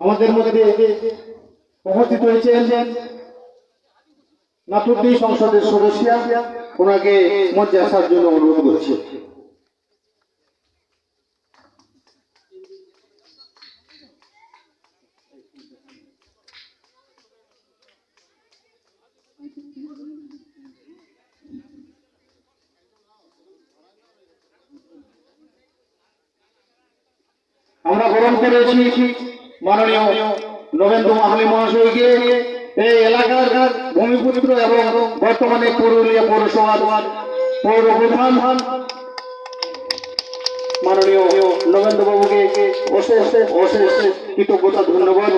আমাদের মধ্যে উপস্থিত হয়েছেন নাটুদ্দি সংসদের সদস্য। ওনাকে মঞ্চে আসার জন্য অনুরোধ করছি। আমরা গ্রহণ করেছি মাননীয় নবেন্দ্র মাহালি মহাশয়কে এই এলাকার ভূমিপুত্র এবং বর্তমানে পুরুলিয়া পৌরসভার পৌর প্রধান মাননীয় নবেন্দ্র বাবুকে অশেষ অশেষ কৃতজ্ঞতা, ধন্যবাদ।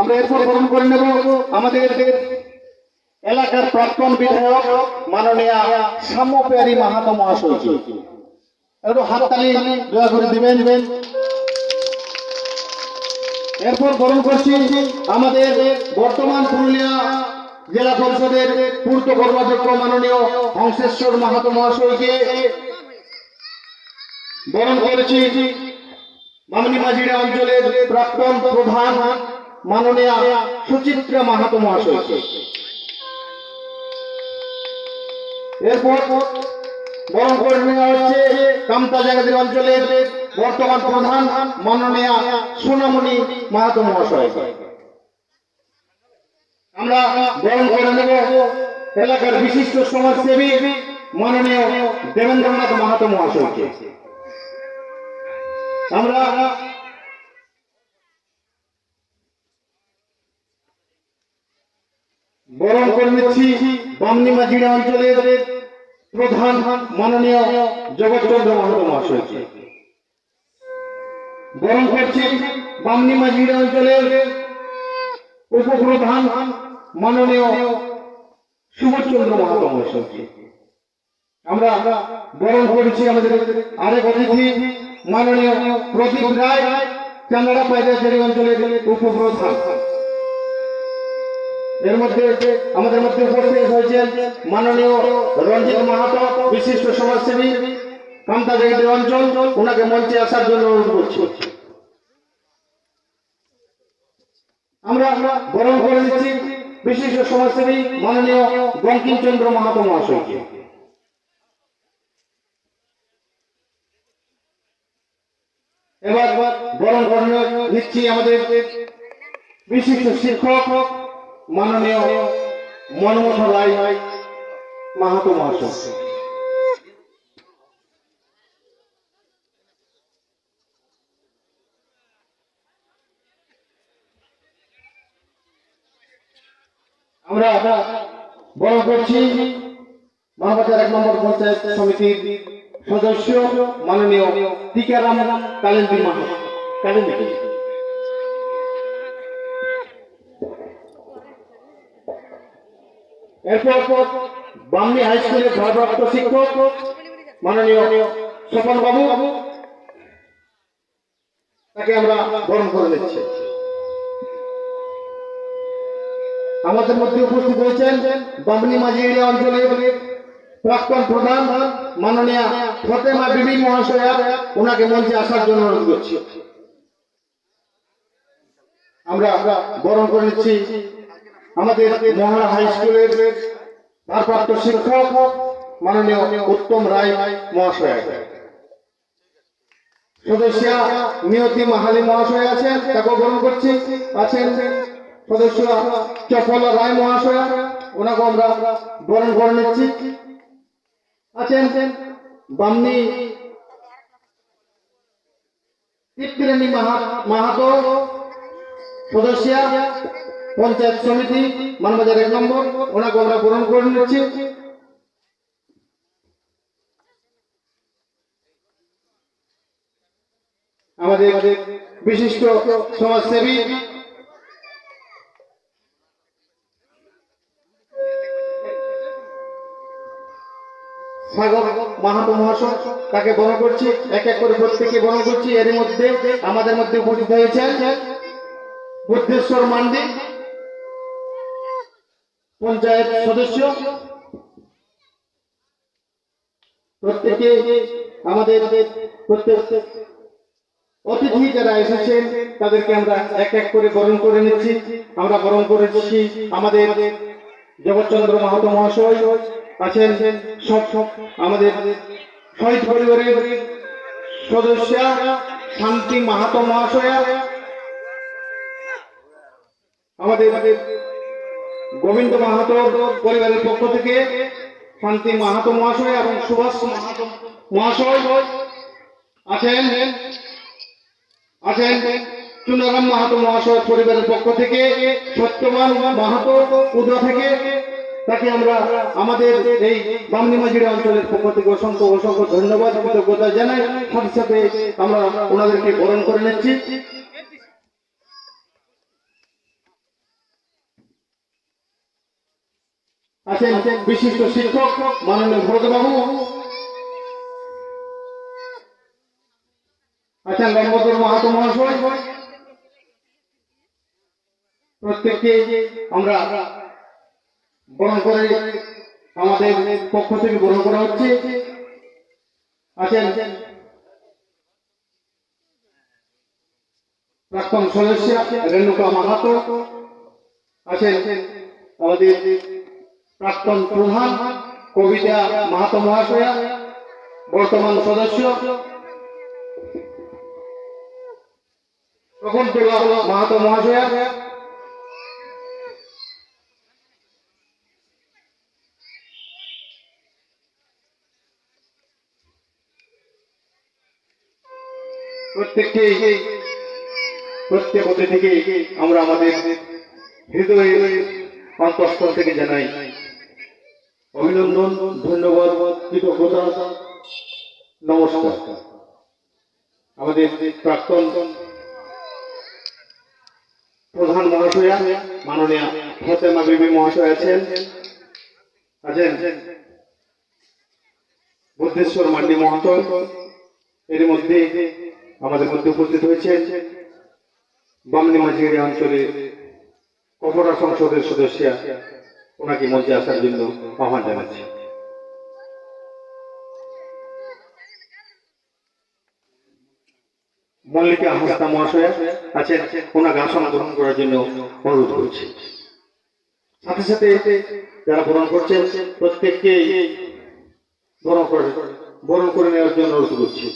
আমরা এরপর গ্রহণ করে নেব আমাদের এলাকার প্রাক্তন বিধায়ক মাননীয় সাম্যপ্যারী মাহাতো মহাশয়কে। একটু হাততালি দয়া করে দিবেন। এরপর গ্রহণ করছি আমাদের বর্তমান পুরুলিয়া জেলা পরিষদের পূর্ত কর্মাধ্যক্ষ মাননীয় হংসেশ্বর মাহাতো মহাশয়কে বরণ করেছি। মামনি মাঝিরা অঞ্চলের প্রাক্তন প্রধান মাননীয় সুচিত্রা মাহাতো মহাশয়কে। এরপর বরণ করে নেওয়া হচ্ছে কামতা জাগাদের অঞ্চলের বর্তমান প্রধান মাননীয় সোনামণি মাহাতো মহাশয়। আমরা বরণ করে নেব এলাকার বিশিষ্ট সমাজসেবী মাননীয় দেবেন্দ্রনাথ মাহাতো মহাশয়কে। আমরা বরণ করে নিচ্ছি বামনি মাঝিরা অঞ্চলের প্রধান মাননীয় জগৎচন্দ্র মাহাতো মহাশয়কে। বরণ করছি বামনি মাঝিরা অঞ্চলের উপপ্রধান মাননীয় সুভাষচন্দ্র মাহাতো মহাশয়কে আমরা বরণ করেছি আমাদের আরেক অতিথি মাননীয় প্রদীপ রায় চান্দারা পাইদাচারী অঞ্চলের উপপ্রধান। এর মধ্যে আমাদের মধ্যে উপস্থিত হয়েছেন মাননীয় রঞ্জিত মাহাতো, বিশিষ্ট সমাজসেবী কামতা জেগের অঞ্চল। ওনাকে মঞ্চে আসার জন্য অনুরোধ করছি। আমরা বরণ করে নিচ্ছি বিশিষ্ট সমাজসেবী মাননীয় বঙ্কিমচন্দ্র মাহাতো মহাশয়কে। এবার বরণ করে নিচ্ছি আমাদের বিশিষ্ট শিক্ষক মাননীয় মনমোহন রায় মাহাতো মহাশয় আমরা বড় করছি মহাবাজার এক নম্বর পঞ্চায়েত সমিতির সদস্য মাননীয় টিকারাম কালেন্দি মাহাতো। কালেন্দি এরপর বামনি হাই স্কুলের ভারপ্রাপ্ত শিক্ষক মাননীয় স্বপন বাবু, তাকে আমরা বরণ করে নিচ্ছি। আমাদের মধ্যে উপস্থিত হয়েছেন বামনি মাঝি এরিয়া অঞ্চলের প্রাক্তন প্রধান মাননীয় ফতেমা বিবি মহাশয়া। ওনাকে মঞ্চে আসার জন্য অনুরোধ করছি। আমরা বরণ করে নিচ্ছি আমাদের মহারা হাই স্কুলের ভারপ্রাপ্ত শিক্ষক মাননীয় উত্তম রায় মহাশয়। সদস্য নিয়তি মাহালি মহাশয় আছেন তাকে গ্রহণ করছি। আছেন সদস্য চপলা রায় মহাশয়, ওনাকে আমরা বরণ করে নিচ্ছি। আছেন বামনি তৃপ্তিরানী মাহাতো সদস্য, পঞ্চায়েত সমিতি, মানবাজার এক নম্বর, ওনাকে আমরা গ্রহণ করে নিচ্ছি। আমাদের বিশিষ্ট সমাজসেবী সাগর মাহাতো মহাশয় তাকে বরণ করছি? এক এক করে প্রত্যেকে বরণ করছি। এর মধ্যে আমাদের মধ্যে উপস্থিত হয়েছেন বুদ্ধেশ্বর মান্ডি, পঞ্চায়েত সদস্য। প্রত্যেকে আমাদের প্রত্যেক অতিথি যারা এসেছেন, তাদেরকে আমরা এক এক করে বরণ করে নিচ্ছি। আমরা বরণ করে আমাদের জগৎচন্দ্র মাহাতো মহাশয় আছেন সব সব আমাদের শহীদ পরিবারের সদস্য শান্তি মাহাতো মহাশয়া। আমাদের গোবিন্দ মাহাতো পরিবারের পক্ষ থেকে শান্তি মাহাতো মহাশয় এবং সুভাষ মাহাতো মহাশয় আছেন আছেন চুনারাম মাহাতো মহাশয় পরিবারের পক্ষ থেকে সত্যবান মাহাতো উদা থেকে তাকে আমরা আমাদের এই বামনি মাঝিরা অঞ্চলের পক্ষ থেকে অসংখ্য অসংখ্য ধন্যবাদ, কৃতজ্ঞতা জানাই। সাথে সাথে আমরা ওনাদেরকে বরণ করে নিচ্ছি। আছেন বিশিষ্ট শিক্ষক মাননীয় ভরতবাবু। আছেন লম্বদর মাহাতো মহাশয়। প্রত্যেককে আমরা বরণ করে আমাদের পক্ষ থেকে বরণ করা হচ্ছে। আছেন প্রাক্তন সদস্য রেণুকা মাহাতো, আছেন আমাদের প্রাক্তন প্রধান কবিতা মাহাতো মহাশয়া, বর্তমান সদস্য। শকুন্তলা মাহাতো মহাশয়া প্রত্যেককে, প্রত্যেক অতিথিকে আমরা আমাদের হৃদয়ে অন্তঃস্থল থেকে জানাই অভিনন্দন, ধন্যবাদ, কৃতজ্ঞতা, নমস্কার। আমাদের প্রাক্তন প্রধান মহাশয়া মাননীয় ফতেমা বিবি মহাশয় আছেন আছেন বুদ্ধেশ্বর মান্ডি মহাশয়। এর মধ্যে আমাদের মধ্যে উপস্থিত হয়েছে বামনি মাঝিরি অঞ্চলে কপরা সংসদের সদস্য ওনাকে মঞ্চে আসার জন্য আহ্বান জানাচ্ছি। মল্লিকা হাসনা মহাশয় আছেন, ওনাকে আসন গ্রহণ করার জন্য অনুরোধ করছি। সাথে সাথে যারা বরণ করছেন প্রত্যেককে বরণ করে বরণ করে নেওয়ার জন্য অনুরোধ করছি।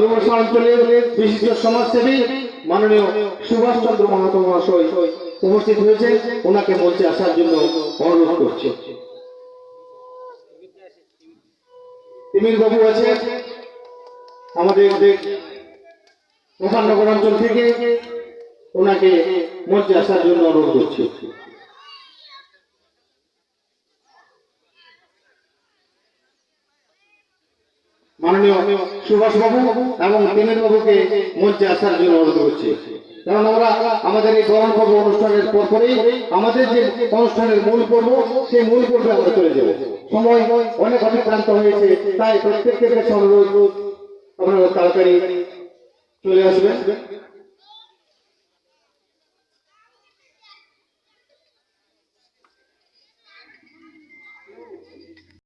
ভালোবাসা অঞ্চলের বিশিষ্ট সমাজসেবী মাননীয় সুভাষ চন্দ্র মাহাতো মহাশয় উপস্থিত হয়েছে। ওনাকে মঞ্চে আসার জন্য অনুরোধ করছি। তিমির বাবু আছে, আমাদের প্রধাননগর অঞ্চল থেকে ওনাকে মঞ্চে আসার জন্য অনুরোধ করছি। মাননীয় সুভাষ বাবু এবং তিমির বাবুকে মঞ্চে আসার জন্য অনুরোধ করছি। কারণ আমরা আমাদের এই গরম পর্ব অনুষ্ঠানের পর পরেই আমাদের যে অনুষ্ঠানের মূল পর্ব, সেই মূল পর্বে আমরা চলে যাব। সময় অনেক অতিক্রান্ত হয়েছে, তাই প্রত্যেকের কাছে অনুরোধ। আপনারা তাড়াতাড়ি চলে আসবেন।